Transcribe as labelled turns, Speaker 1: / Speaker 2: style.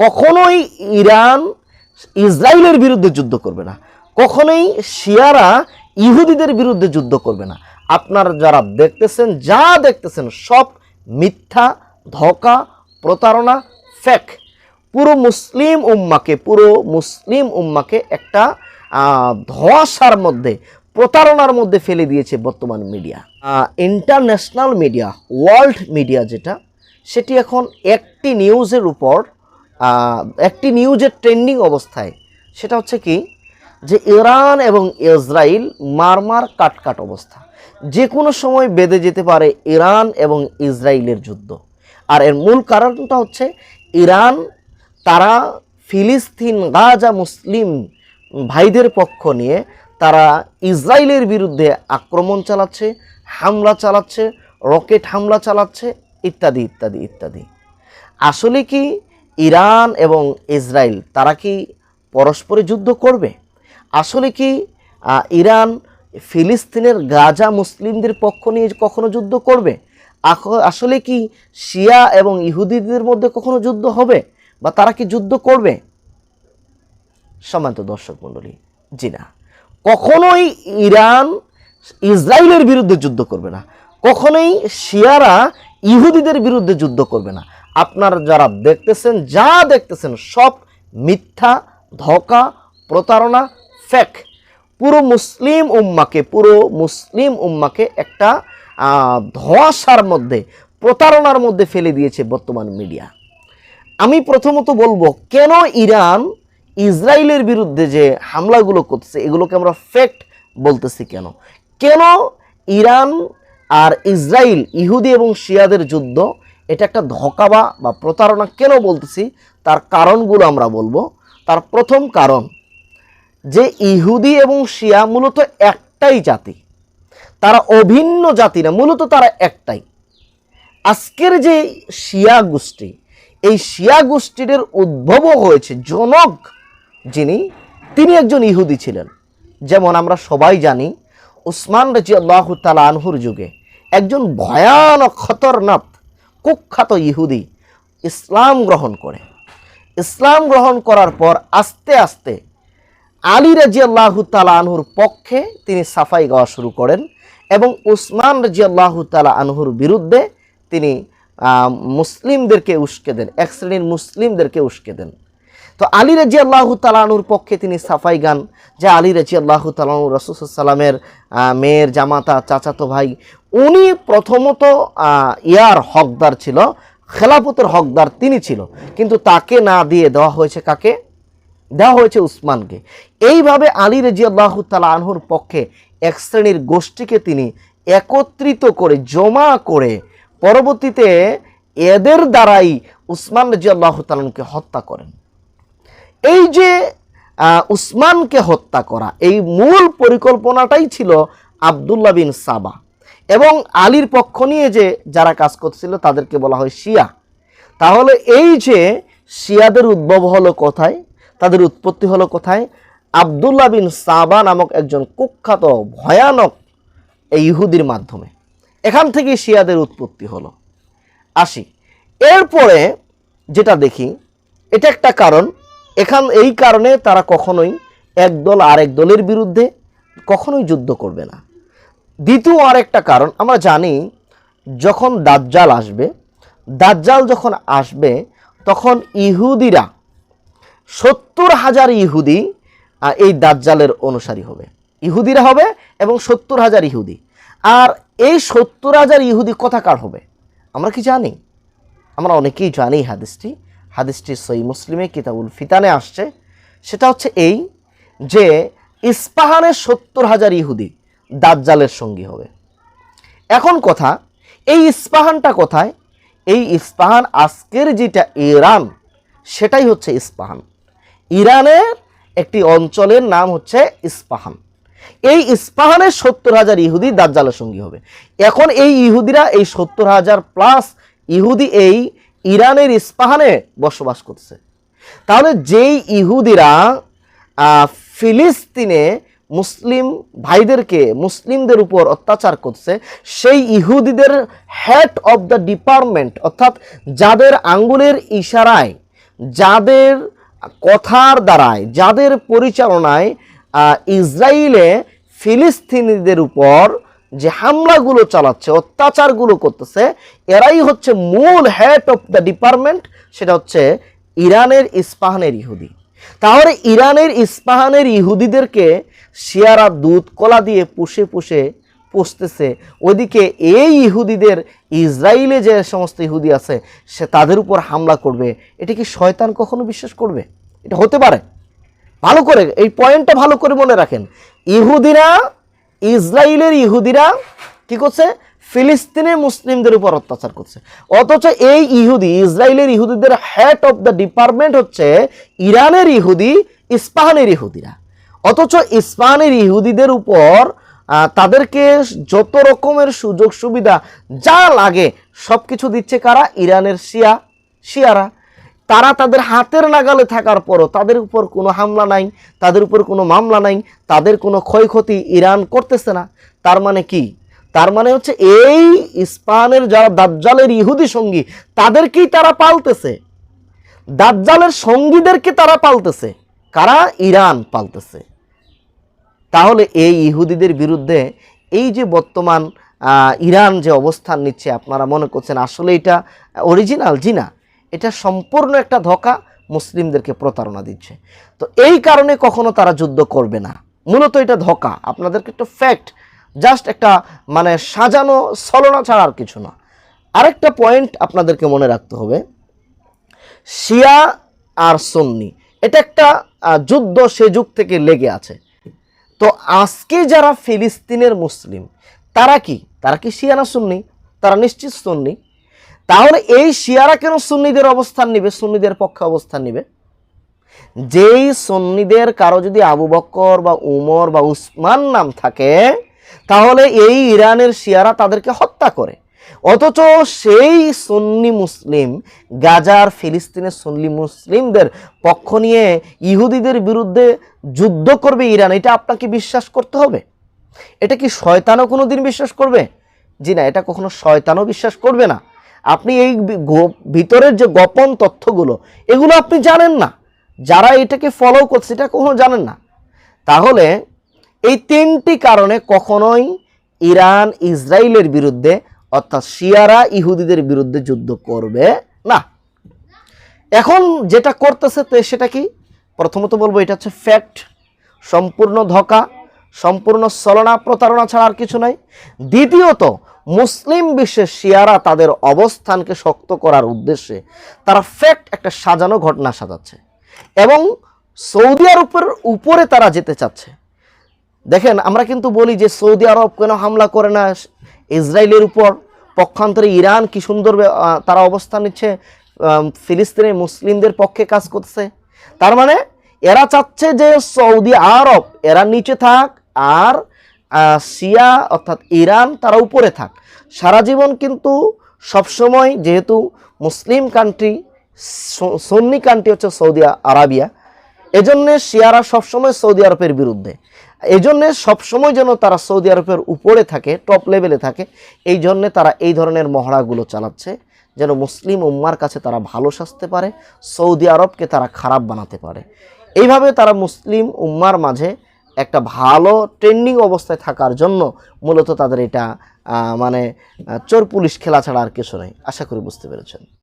Speaker 1: কখনোই ইরান ইসরায়েলের বিরুদ্ধে যুদ্ধ করবে না। কখনোই শিয়ারা ইহুদিদের বিরুদ্ধে যুদ্ধ করবে না। আপনারা যারা দেখতেছেন, যা দেখতেছেন, সব মিথ্যা, ধোকা, প্রতারণা, ফেক। পুরো মুসলিম উম্মাকে, পুরো মুসলিম উম্মাকে একটা ধোঁয়াশার মধ্যে, প্রতারণার মধ্যে ফেলে দিয়েছে বর্তমান media. International media, world media যেটা, সেটি এখন একটি নিউজের উপর একটি নিউজের ট্রেন্ডিং অবস্থায়, সেটা হচ্ছে কি? যে ইরান এবং ইসরায়েল মারমার কাটকাট অবস্থা। যে কোনো সময় বেঁধে যেতে পারে ইরান এবং ইসরায়েলের যুদ্ধ। আর এর মূল কারণটা হচ্ছে ইরান, তারা ফিলিস্তিন, গাজা, মুসলিম ভাইদের পক্ষ নিয়ে তারা ইসরায়েলের বিরুদ্ধে আক্রমণ চালাচ্ছে, হামলা চালাচ্ছে, রকেট হামলা চালাচ্ছে, ইত্যাদি ইত্যাদি ইত্যাদি। আসলে কি ইরান এবং ইসরায়েল, তারা কি পরস্পরে যুদ্ধ করবে? আসলে কি ইরান ফিলিস্তিনের গাজা মুসলিমদের পক্ষ নিয়ে কখনো যুদ্ধ করবে? আসলে কি শিয়া এবং ইহুদিদের মধ্যে কখনো যুদ্ধ হবে? বা তারা কি যুদ্ধ করবে? সম্মানিত দর্শক মণ্ডলী, জি না। কখনোই ইরান ইসরায়েলের বিরুদ্ধে যুদ্ধ করবে না। কখনোই শিয়ারা ইহুদিদের বিরুদ্ধে যুদ্ধ করবে না। আপনারা যারা দেখতেছেন, যা দেখতেছেন, সব মিথ্যা, ধোকা, প্রতারণা ফেক পুরো মুসলিম উম্মাকে, পুরো মুসলিম উম্মাকে একটা ধোঁয়াশার মধ্যে, প্রতারণার মধ্যে ফেলে দিয়েছে বর্তমান মিডিয়া। আমি প্রথমত বলব, কেন ইরান ইসরায়েলের বিরুদ্ধে যে হামলাগুলো করছে এগুলোকে আমরা ফ্যাক্ট বলতেছি কেন? কেন ইরান আর ইসরায়েল, ইহুদি এবং শিয়াদের যুদ্ধ এটা একটা ধকাবা বা প্রতারণা কেন বলতেছি? তার কারণগুলো আমরা বলব। তার প্রথম কারণ, যে ইহুদি এবং শিয়া মূলত একটাই জাতি। তারা অভিন্ন জাতি না, মূলত তারা একটাই। আজকের যে শিয়া গোষ্ঠী, এই শিয়া গোষ্ঠীর উদ্ভব হয়েছে জনক যিনি, তিনি একজন ইহুদি ছিলেন। যেমন আমরা সবাই জানি, উসমান রাজি আল্লাহ তালা আনহুর যুগে একজন ভয়ানক, খতরনাক কুখ্যাত ইহুদি ইসলাম গ্রহণ করে। ইসলাম গ্রহণ করার পর আস্তে আস্তে আলী রাজি তালা আনহুর পক্ষে তিনি সাফাই গাওয়া শুরু করেন এবং উসমান রাজি তালা আনহুর বিরুদ্ধে তিনি মুসলিমদেরকে উস্কে দেন, এক শ্রেণির মুসলিমদেরকে উস্কে দেন। তো আলী রাজি আল্লাহ তালানুর পক্ষে তিনি সাফাই গান, যে আলী রাজি আল্লাহ তালানু রসুসাল্লামের মেয়ের জামাতা চাচাতো ভাই উনি প্রথমত ইয়ার হকদার ছিল, খেলাফতের হকদার তিনি ছিল। কিন্তু তাকে না দিয়ে দেওয়া হয়েছে কাকে? দেওয়া হয়েছে উসমানকে। এইভাবে আলী রাজি আল্লাহ তালা আনহুর পক্ষে এক শ্রেণির গোষ্ঠীকে তিনি একত্রিত করে, জমা করে পরবর্তীতে এদের দ্বারাই উসমান রাজি আল্লাহ তালানকে হত্যা করেন। এই যে উসমানকে হত্যা করা, এই মূল পরিকল্পনাটাই ছিল আবদুল্লাহ বিন সাবা। এবং আলীর পক্ষ নিয়ে যে যারা কাজ করছিল তাদেরকে বলা হয় শিয়া। তাহলে এই যে শিয়াদের উদ্ভব হলো কোথায়, তাদের উৎপত্তি হলো কোথায়, আবদুল্লাহ বিন সাবা নামক একজন কুখ্যাত, ভয়ানক এই ইহুদির মাধ্যমে। এখান থেকে শিয়াদের উৎপত্তি হলো। আসি। এরপরে যেটা দেখি, এটা একটা কারণ। এখান, এই কারণে তারা কখনোই এক দল আরেক দলের বিরুদ্ধে কখনোই যুদ্ধ করবে না। দ্বিতীয় আরেকটা কারণ, আমরা জানি যখন দাজ্জাল আসবে, দাজ্জাল যখন আসবে, তখন ইহুদিরা সত্তর হাজার ইহুদি এই দাজ্জালের অনুসারী হবে। ইহুদিরা হবে এবং সত্তর হাজার ইহুদি। আর এই সত্তর হাজার ইহুদি কথাকার হবে? আমরা কি জানি? আমরা অনেকেই জানি হাদিসটি। হাদিসটি সই মুসলিমে কিতাবুল ফিতানে আসছে। সেটা হচ্ছে এই যে ইস্পাহানের সত্তর হাজার ইহুদি দাজ্জালের সঙ্গী হবে। এখন কথা, এই ইস্পাহানটা কোথায়? এই ইস্পাহান আজকের যেটা ইরান, সেটাই হচ্ছে ইস্পাহান। ইরানের একটি অঞ্চলের নাম হচ্ছে ইস্পাহান। এই ইস্পাহানের সত্তর হাজার ইহুদি দাজ্জালের সঙ্গী হবে। এখন এই ইহুদিরা, এই সত্তর হাজার প্লাস ইহুদি এই ইরানের ইস্পাহানে বসবাস করছে। তাহলে যেই ইহুদিরা ফিলিস্তিনে মুসলিম ভাইদেরকে মুসলিমদের উপর অত্যাচার করছে, সেই ইহুদিদের হেড অফ দ্য ডিপার্টমেন্ট অর্থাৎ যাদের আঙ্গুলের ইশারায়, যাদের কথার দ্বারায়, যাদের পরিচালনায় ইসরায়েলে ফিলিস্তিনিদের উপর যে হামলাগুলো চালাচ্ছে, অত্যাচারগুলো করতেছে, এরাই হচ্ছে মূল হেড অফ দ্য ডিপার্টমেন্ট সেটা হচ্ছে ইরানের ইস্পাহানের ইহুদি। তাহলে ইরানের ইস্পাহানের ইহুদিদেরকে শিয়ারা দুধ কলা দিয়ে পুষে পুষে পুষতেছে। ওইদিকে এই ইহুদিদের ইসরায়েলে যে সমস্ত ইহুদি আছে, সে তাদের উপর হামলা করবে। এটা কি শয়তান কখনো বিশ্বাস করবে? এটা হতে পারে। ভালো করে, এই পয়েন্টটা ভালো করে মনে রাখেন। ইহুদিরা ইসরায়েলের ইহুদিরা কি করছে? ফিলিস্তিনের মুসলিমদের উপর অত্যাচার করছে। অথচ এই ইহুদি ইসরায়েলের ইহুদিদের হেড অফ দ্য ডিপার্টমেন্ট হচ্ছে ইরানের ইহুদি, ইস্পাহানের ইহুদিরা। অথচ ইস্পাহানের ইহুদিদের উপর তাদেরকে যত রকমের সুযোগ সুবিধা যা লাগে সব কিছু দিচ্ছে কারা? ইরানের শিয়া, শিয়ারা। তারা তাদের হাতের নাগালে থাকার পরও তাদের উপর কোনো হামলা নাই, তাদের উপর কোনো মামলা নাই, তাদের কোনো ক্ষয়ক্ষতি ইরান করতেছে না। তার মানে কি? তার মানে হচ্ছে এই ইস্পানের যারা দাজ্জালের ইহুদি সঙ্গী, তাদেরকেই তারা পালতেছে। দাজ্জালের সঙ্গীদেরকে তারা পালতেছে। কারা? ইরান পালতেছে। তাহলে এই ইহুদিদের বিরুদ্ধে এই যে বর্তমান ইরান যে অবস্থান নিচ্ছে, আপনারা মনে করছেন আসলে এটা অরিজিনাল জি না। এটা সম্পূর্ণ একটা ধোকা মুসলিমদেরকে প্রতারণা দিচ্ছে। তো এই কারণে কখনো তারা যুদ্ধ করবে না। মূলত এটা ধোকা। আপনাদেরকে একটা ফ্যাক্ট জাস্ট একটা মানে সাজানো, ছলনা ছাড়া আর কিছু না। আরেকটা পয়েন্ট আপনাদেরকে মনে রাখতে হবে। শিয়া আর সন্নি, এটা একটা যুদ্ধ সে যুগ থেকে লেগে আছে। তো আজকে যারা ফিলিস্তিনের মুসলিম, তারা কি? তারা কি শিয়া না সুন্নি? তারা নিশ্চিত সুন্নি। তাহলে এই শিয়ারা কেন সুন্নিদের অবস্থান নিবে, সুন্নিদের পক্ষে অবস্থান নিবে? যেই সুন্নিদের কারও যদি আবু বক্কর বা উমর বা উসমান নাম থাকে, তাহলে এই ইরানের শিয়ারা তাদেরকে হত্যা করে। অথচ সেই সুন্নি মুসলিম, গাজার ফিলিস্তিনের সুন্নি মুসলিমদের পক্ষ নিয়ে ইহুদিদের বিরুদ্ধে যুদ্ধ করবে ইরান, এটা আপনাকে বিশ্বাস করতে হবে? এটা কি শয়তানও কোনো দিন বিশ্বাস করবে? জি না, এটা কখনো শয়তানও বিশ্বাস করবে না। আপনি এই ভিতরের যে গোপন তথ্যগুলো, এগুলো আপনি জানেন না। যারা এটাকে ফলো করছে এটা কখনো জানেন না। তাহলে এই তিনটি কারণে কখনোই ইরান ইসরায়েলের বিরুদ্ধে অর্থাৎ শিয়ারা ইহুদিদের বিরুদ্ধে যুদ্ধ করবে না। এখন যেটা করতেছে তো সেটা কি? প্রথমত বলব, এটা হচ্ছে ফ্যাক্ট সম্পূর্ণ ধোকা, সম্পূর্ণ ছলনা, প্রতারণা ছাড়া আর কিছু নাই। দ্বিতীয়ত, মুসলিম বিশ্বের শিয়ারা তাদের অবস্থানকে শক্ত করার উদ্দেশ্যে তারা ফ্যাক্ট একটা সাজানো ঘটনা সাজাচ্ছে এবং সৌদি আরবের উপরে তারা যেতে চাচ্ছে। দেখেন, আমরা কিন্তু বলি যে সৌদি আরব কেন হামলা করে না ইসরায়েলের উপর, পক্ষান্তরে ইরান কি সুন্দর তারা অবস্থান নিচ্ছে ফিলিস্তিনের মুসলিমদের পক্ষে কাজ করছে তার মানে এরা চাচ্ছে যে সৌদি আরব, এরা নিচে থাক আর শিয়া অর্থাৎ ইরান তারা উপরে থাক। সারা জীবন কিন্তু সবসময় যেহেতু মুসলিম কান্ট্রি সন্নি কান্ট্রি হচ্ছে সৌদি আরাবিয়া, এজন্যে শিয়ারা সবসময় সৌদি আরবের বিরুদ্ধে। এই জন্যে সবসময় যেন তারা সৌদি আরবের উপরে থাকে টপ লেভেলে থাকে এই জন্যে তারা এই ধরনের মহড়াগুলো চালাচ্ছে, যেন মুসলিম উম্মার কাছে তারা ভালো সাজতে পারে, সৌদি আরবকে তারা খারাপ বানাতে পারে। এইভাবে তারা মুসলিম উম্মার মাঝে একটা ভালো ট্রেন্ডিং অবস্থায় থাকার জন্য মূলত তাদের এটা মানে চোর পুলিশ খেলা ছাড়া আর কিছু নেই। আশা করি বুঝতে পেরেছেন।